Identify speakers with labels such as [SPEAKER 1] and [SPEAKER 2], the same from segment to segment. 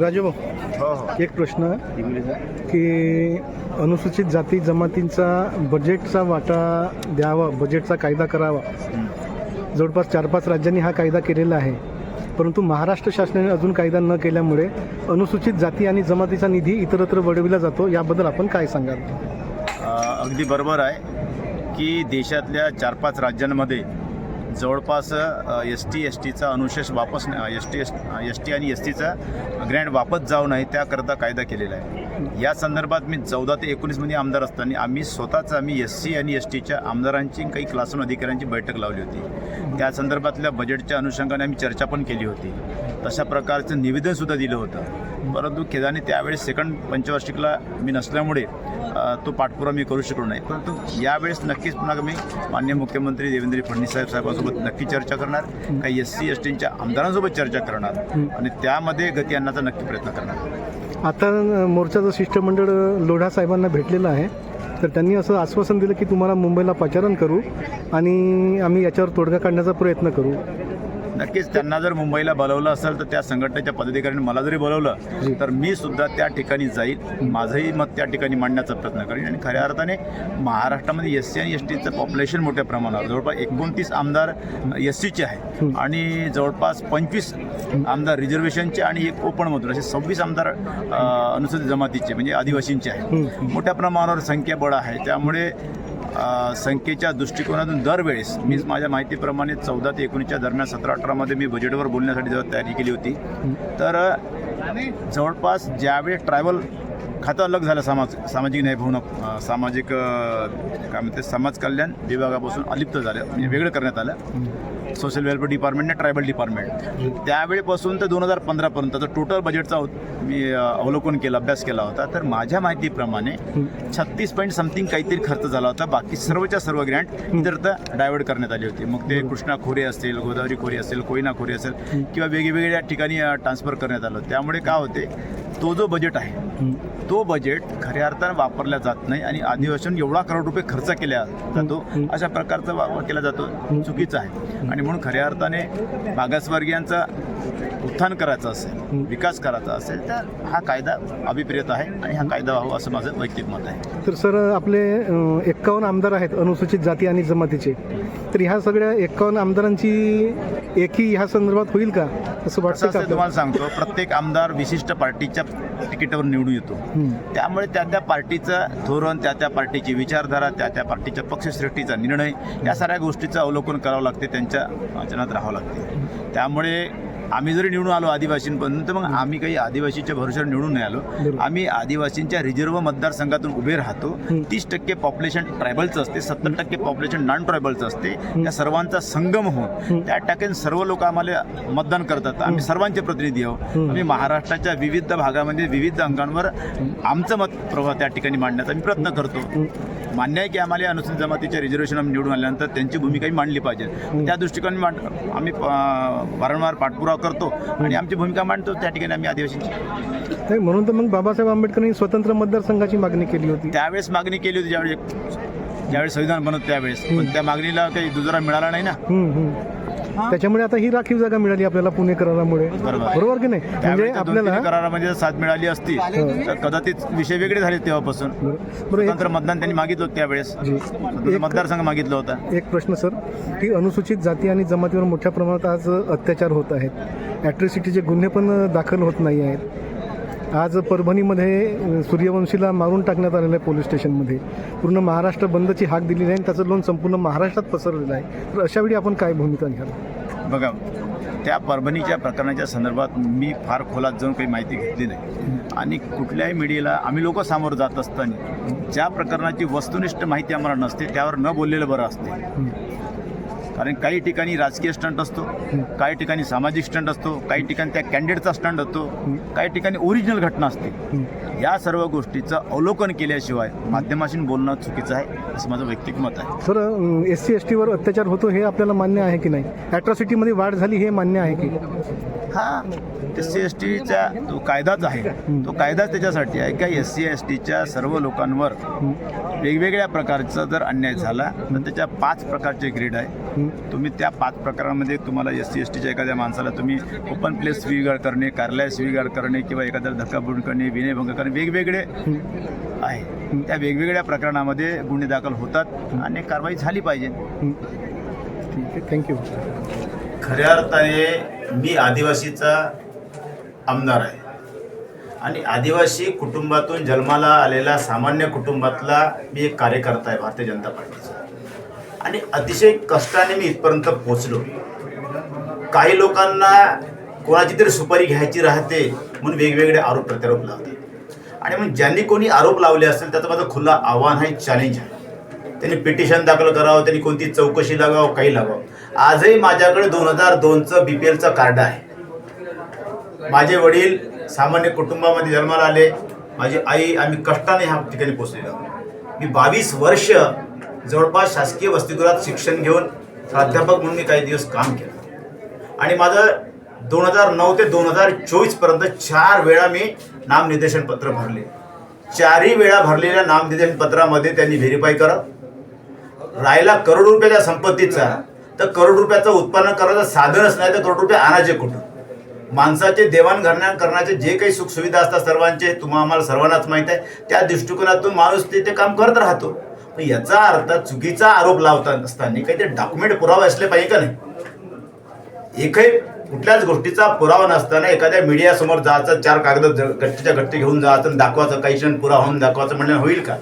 [SPEAKER 1] राजू भाऊ
[SPEAKER 2] हो हो.
[SPEAKER 1] एक प्रश्न. की अनुसूचित जाती जमातींचा बजेटचा वाटा द्यावा बजेटचा कायदा करावा. जवळपास चार पाच राज्यांनी हा कायदा केलेला आहे. परंतु महाराष्ट्र शासनाने अजून कायदा न केल्यामुळे अनुसूचित जाती आणि जमातीचा निधी इतरत्र वळविला जातो याबद्दल आपण काय सांगाल?
[SPEAKER 2] अगदी बरोबर आहे की देशातल्या चार पाच राज्यांमध्ये जवळपास एस टी एस टीचा अनुशेष वापस S T S S T आणि एस टीचा ग्रँड वापस जाऊ नाही त्याकरता कायदा केलेला आहे. या संदर्भात मी चौदा ते एकोणीसमध्ये आमदार असताना आम्ही स्वतःच आम्ही एस सी आणि एस टीच्या आमदारांची काही क्लासून अधिकाऱ्यांची बैठक लावली होती. त्या संदर्भातल्या बजेटच्या अनुषंगाने आम्ही चर्चा पण केली होती. तशा प्रकारचं निवेदनसुद्धा दिलं होतं. परंतु खेदाने त्यावेळेस सेकंड पंचवार्षिकला मी नसल्यामुळे तो पाठपुरा मी करू शकलो नाही. परंतु यावेळेस नक्कीच पुन्हा मी मान्य मुख्यमंत्री देवेंद्र फडणवीस साहेब साहेबांसोबत नक्की चर्चा करणार काही एस सी एस टीच्या आमदारांसोबत चर्चा करणार आणि त्यामध्ये गती आणण्याचा नक्की प्रयत्न करणार.
[SPEAKER 1] आता मोर्चाचं शिष्टमंडळ लोढा साहेबांना भेटलेलं आहे. तर त्यांनी असं आश्वासन दिलं की तुम्हाला मुंबईला पाचारण करू आणि आम्ही याच्यावर तोडगा काढण्याचा प्रयत्न करू.
[SPEAKER 2] नक्कीच त्यांना जर मुंबईला बोलवलं असेल तर त्या संघटनेच्या पदाधिकाऱ्यांनी मला जरी बोलवलं तर मी सुद्धा त्या ठिकाणी जाईल. माझंही मत त्या ठिकाणी मांडण्याचा प्रयत्न करेन. आणि खऱ्या अर्थाने महाराष्ट्रामध्ये एस सी आणि एस टीचं पॉप्युलेशन मोठ्या प्रमाणावर जवळपास एकोणतीस आमदार एस सीचे आहे आणि जवळपास पंचवीस आमदार रिझर्वेशनचे आणि एक ओपनमधून असे सव्वीस आमदार अनुसूचित जमातीचे म्हणजे आदिवासींचे आहे मोठ्या प्रमाणावर संख्याबळ आहे. त्यामुळे संख्येच्या दृष्टिकोनातून दरवेळेस मी माझ्या माहितीप्रमाणे चौदा ते एकोणीसच्या दरम्यान सतरा अठरामध्ये मी बजेटवर बोलण्यासाठी जेव्हा तयारी केली होती तर जवळपास ज्यावेळी ट्रॅव्हल खातं अलग झालं समाज सामाजिक न्याय भवन सामाजिक काय म्हणते समाज कल्याण विभागापासून अलिप्त झालं म्हणजे वेगळं करण्यात आलं social welfare department tribal department. त्यावेळेपासून तर दोन हजार पंधरापर्यंतचं टोटल बजेटचा मी अवलोकन केलं अभ्यास केला होता तर माझ्या माहितीप्रमाणे छत्तीस पॉईंट समथिंग काहीतरी खर्च झाला होता. बाकी सर्वच्या सर्व ग्रँट इतर डायवर्ट करण्यात आली होती. मग ते कृष्णा खोरे असतील गोदावरी खोरे असेल कोयना खोरे असेल किंवा वेगवेगळ्या ठिकाणी ट्रान्सफर करण्यात आलं त्यामुळे काय होते तो जो बजेट आहे तो बजेट खऱ्या अर्थानं वापरला जात नाही आणि आदिवासींवर एवढा करोड रुपये खर्च केला जातो अशा प्रकारचा वापर केला जातो चुकीचा आहे. आणि म्हणून खऱ्या अर्थाने मागासवर्गीयांचा उत्थान करायचं असेल विकास करायचा असेल तर हा कायदा अभिप्रेत आहे आणि हा कायदा व्हावा असं माझं वैयक्तिक मत आहे.
[SPEAKER 1] तर सर आपले एक्कावन्न आमदार आहेत अनुसूचित जाती आणि जमातीचे. तर ह्या सगळ्या एक्कावन्न आमदारांची एकी ह्या संदर्भात होईल का? असं वाटतं?
[SPEAKER 2] तुम्हाला सांगतो प्रत्येक आमदार विशिष्ट पार्टीच्या तिकीटावर निवडून येतो. त्यामुळे त्या त्या पार्टीचं धोरण त्या त्या पार्टीची विचारधारा त्या त्या पार्टीच्या पक्षश्रेष्ठीचा निर्णय या साऱ्या गोष्टीचं अवलोकन करावं लागते त्यांच्या वचनात राहावं लागते. त्यामुळे आम्ही जरी निवडून आलो आदिवासींपर्यंत तर मग आम्ही काही आदिवासीच्या भरोश्यावर निवडून नाही आलो. आम्ही आदिवासींच्या रिझर्व्ह मतदारसंघातून उभे राहतो. तीस टक्के पॉप्युलेशन ट्रायबलचं असते सत्तर टक्के पॉप्युलेशन नॉन ट्रायबलचं असते त्या सर्वांचा संगम होऊन त्या टक्क्याने सर्व लोक आम्हाला मतदान करतात. आम्ही सर्वांचे प्रतिनिधी आहोत. आम्ही महाराष्ट्राच्या विविध भागामध्ये विविध अंगांवर आमचं मत प्रभाव त्या ठिकाणी मांडण्याचा आम्ही प्रयत्न करतो. मान्य आहे की आम्हाला अनुसूचित जमातीच्या रिझर्वेशन आम्ही निवडून आल्यानंतर त्यांची भूमिकाही मांडली पाहिजे. त्या दृष्टिकोनाने मांड आम्ही वारंवार पाठपुरावा करतो आणि आमची भूमिका मांडतो त्या ठिकाणी आम्ही आदिवासींची.
[SPEAKER 1] म्हणून तर मग बाबासाहेब आंबेडकरांनी स्वतंत्र मतदारसंघाची मागणी केली होती.
[SPEAKER 2] त्यावेळेस मागणी केली होती ज्यावेळी ज्यावेळेस संविधान बनत त्यावेळेस. पण त्या मागणीला काही दुजोरा मिळाला नाही ना.
[SPEAKER 1] त्याच्यामुळे आता ही राखीव जागा मिळाली आपल्याला पुणे करारामुळे.
[SPEAKER 2] बरोबर.
[SPEAKER 1] की नाही? म्हणजे आपल्याला
[SPEAKER 2] करारामध्ये साथ मिळाली असती. तर कदाचित विषय वेगळे झाले तेव्हापासून. स्वतंत्र मतदान त्यांनी मागितलं होतं त्यावेळेस. मतदारसंघ मागितलं होता.
[SPEAKER 1] एक प्रश्न सर. की अनुसूचित जाती आणि जमातीवर मोठ्या प्रमाणात आज अत्याचार होत आहेत. ॲट्रॉसिटीचे गुन्हे पण दाखल होत नाही आहेत. आज परभणीमध्ये सूर्यवंशीला मारून टाकण्यात आलेलं आहे पोलीस स्टेशनमध्ये पूर्ण महाराष्ट्र बंदची हाक दिलेली आहे आणि त्याचं लोन संपूर्ण महाराष्ट्रात पसरलेलं आहे. तर अशावेळी आपण काय भूमिका घ्याल?
[SPEAKER 2] बघा त्या परभणीच्या प्रकरणाच्या संदर्भात मी फार खोलात जाऊन काही माहिती घेतली नाही. आणि कुठल्याही मीडियाला आम्ही लोक सामोरं जात असताना ज्या प्रकरणाची वस्तुनिष्ठ माहिती आम्हाला नसते त्यावर न बोललेलं बरं असते. कारण काही ठिकाणी राजकीय स्टंट असतो काही ठिकाणी सामाजिक स्टंट असतो काही ठिकाणी त्या कॅन्डिडेटचा स्टंट असतो काही ठिकाणी ओरिजिनल घटना असते. या सर्व गोष्टीचं अवलोकन केल्याशिवाय माध्यमाशी बोलणं चुकीचं आहे असं माझं वैयक्तिक मत आहे.
[SPEAKER 1] सर एस सी एस टीवर अत्याचार होतो हे आपल्याला मान्य आहे की नाही? ॲट्रॉसिटीमध्ये वाढ झाली हे मान्य आहे की?
[SPEAKER 2] हा एस सी एस टीचा जो कायदाच आहे. तो कायदाच त्याच्यासाठी आहे का? एस सी एस टीच्या सर्व लोकांवर वेगवेगळ्या प्रकारचा जर अन्याय झाला तर त्याच्या पाच प्रकारचे ग्रेड आहे. तुम्ही त्या पाच प्रकारांमध्ये तुम्हाला एस सी एस टीच्या एखाद्या माणसाला तुम्ही ओपन प्लेस स्वीकार करणे कार्यालय स्वीकार करणे किंवा एखाद्याला धक्काबुड करणे विनयभंग करणे वेगवेगळे. आहे. त्या वेगवेगळ्या प्रकरणामध्ये गुन्हे दाखल होतात आणि कारवाई झाली पाहिजे.
[SPEAKER 1] ठीक आहे. थँक्यू
[SPEAKER 2] खऱ्या अर्थाने मी आदिवासीचा आमदार आहे. आणि आदिवासी कुटुंबातून जन्माला आलेला सामान्य कुटुंबातला मी एक कार्यकर्ता आहे भारतीय जनता पार्टीचा. आणि अतिशय कष्टाने मी इथपर्यंत पोचलो काही लोकांना कोणाची तरी सुपारी घ्यायची राहते म्हणून वेगवेगळे आरोप प्रत्यारोप लावतात. आणि मग ज्यांनी कोणी आरोप लावले असेल त्याचं माझं खुलं आव्हान आहे चॅलेंज आहे. त्यांनी पिटिशन दाखल करावं त्यांनी कोणती चौकशी लागावं काही लागावं. आजही माझ्याकडे दोन हजार दोनचं बी पी एलचं कार्ड आहे. माझे वडील सामान्य कुटुंबामध्ये जन्माला आले. माझी आई आम्ही कष्टाने ह्या ठिकाणी पोचलेलो मी बावीस वर्ष जवळपास शासकीय वसतिगृहात शिक्षण घेऊन प्राध्यापक म्हणून मी काही दिवस काम केलं. आणि माझं दोन हजार नऊ ते दोन हजार चोवीसपर्यंत चार वेळा मी नामनिर्देशन पत्र भरले. चारही वेळा भरलेल्या नामनिर्देशन पत्रामध्ये त्यांनी व्हेरीफाय करा. राहिला करोड रुपयाच्या संपत्तीचा तर करोड रुपयाचं उत्पन्न करायचं साधनच नाही तर करोड रुपये आणायचे कुठं? माणसाचे देवाणघेवाण करण्याचे जे काही सुखसुविधा असतात सर्वांचे तुम्हाला आम्हाला सर्वांनाच माहीत आहे. त्या दृष्टिकोनातून माणूस ते ते काम करत राहतो. तर याचा अर्थ चुकीचा आरोप लावता असताना काही ते डॉक्युमेंट पुरावे असले पाहिजे का नाही? एकही कुठल्याच गोष्टीचा पुरावा नसताना एखाद्या मीडियासमोर जायचं चार कागद गट्टीच्या गट्टी घेऊन जायचं आणि दाखवायचं काही क्षण पुरावा होऊन दाखवायचं म्हणणं होईल का?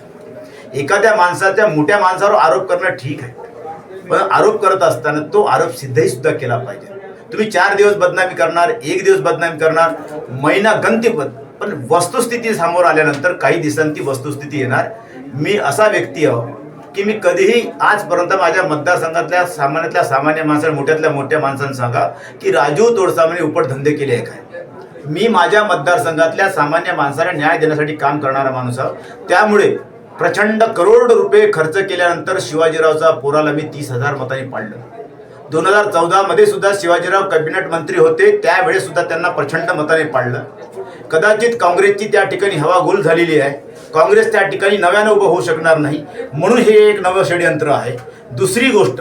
[SPEAKER 2] एखाद्या माणसाच्या मोठ्या माणसावर आरोप करणं ठीक आहे. पण आरोप करत असताना तो आरोप सिद्धही सुद्धा केला पाहिजे. तुम्ही चार दिवस बदनामी करणार एक दिवस बदनामी करणार महिना गंतीपत पण वस्तुस्थिती समोर आल्यानंतर काही दिवसांनी ती वस्तुस्थिती येणार. मी असा व्यक्ती आहो की मी कधीही आजपर्यंत माझ्या मतदारसंघातल्या सामान्यातल्या सामान्य माणसाला मोठ्यातल्या मोठ्या माणसांना सांगा की राजू तोडसामने उपट धंदे केले आहे काय? मी माझ्या मतदारसंघातल्या सामान्य माणसाला न्याय देण्यासाठी काम करणारा माणूस आहो. त्यामुळे प्रचंड करोड रुपये खर्च केल्यानंतर शिवाजीरावचा पोराला मी तीस हजार मतांनी पाडलं. दोन हजार चौदामध्ये सुद्धा शिवाजीराव कॅबिनेट मंत्री होते त्यावेळेस सुद्धा त्यांना प्रचंड मताने पाडलं. कदाचित काँग्रेसची त्या ठिकाणी हवा गोल झालेली आहे. काँग्रेस त्या ठिकाणी नव्यानं उभं होऊ शकणार नाही. म्हणून हे एक नवं षडयंत्र आहे. दुसरी गोष्ट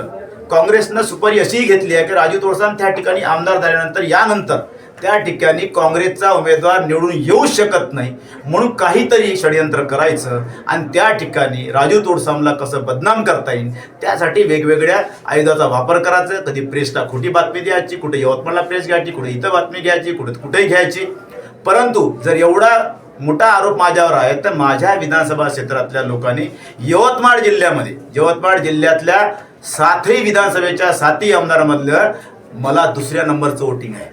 [SPEAKER 2] काँग्रेसनं सुपारी अशीही घेतली आहे की राजू तोडसान त्या ठिकाणी आमदार झाल्यानंतर यानंतर त्या ठिकाणी काँग्रेसचा उमेदवार निवडून येऊ शकत नाही. म्हणून काहीतरी षडयंत्र करायचं आणि त्या ठिकाणी राजू तोडसामला कसं बदनाम करता येईल त्यासाठी वेगवेगळ्या आयुधाचा वापर करायचा. कधी प्रेसला खोटी बातमी द्यायची कुठे यवतमाळला प्रेस घ्यायची कुठे इथं बातमी घ्यायची कुठे कुठेही घ्यायची. परंतु जर एवढा मोठा आरोप माझ्यावर आहे तर माझ्या विधानसभा क्षेत्रातल्या लोकांनी यवतमाळ जिल्ह्यामध्ये यवतमाळ जिल्ह्यातल्या सातही विधानसभेच्या सातही आमदारामधलं मला दुसऱ्या नंबरचं वोटिंग आहे.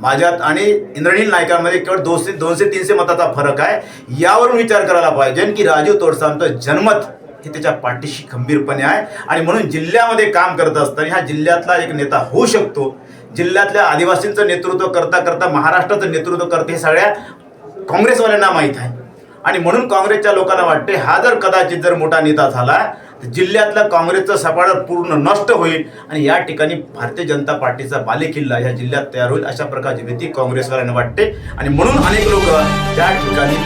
[SPEAKER 2] माझ्यात आणि इंद्रनील नायकांमध्ये केवळ दोनशे दोनशे तीनशे मताचा फरक आहे. यावरून विचार करायला पाहिजे की राजू तोडसामचं जनमत हे त्याच्या पाठीशी खंबीरपणे आहे. आणि म्हणून जिल्ह्यामध्ये काम करत असताना ह्या जिल्ह्यातला एक नेता होऊ शकतो जिल्ह्यातल्या आदिवासींचं नेतृत्व करता करता महाराष्ट्राचं नेतृत्व करते हे सगळ्या काँग्रेसवाल्यांना माहीत आहे. आणि म्हणून काँग्रेसच्या लोकांना वाटते हा जर कदाचित जर मोठा नेता झाला तर जिल्ह्यातला काँग्रेसचं सपाट पूर्ण नष्ट होईल. आणि या ठिकाणी भारतीय जनता पार्टीचा बालेकिल्ला या जिल्ह्यात तयार होईल अशा प्रकारची भीती काँग्रेसवाल्यांना वाटते. आणि म्हणून अनेक लोक त्या ठिकाणी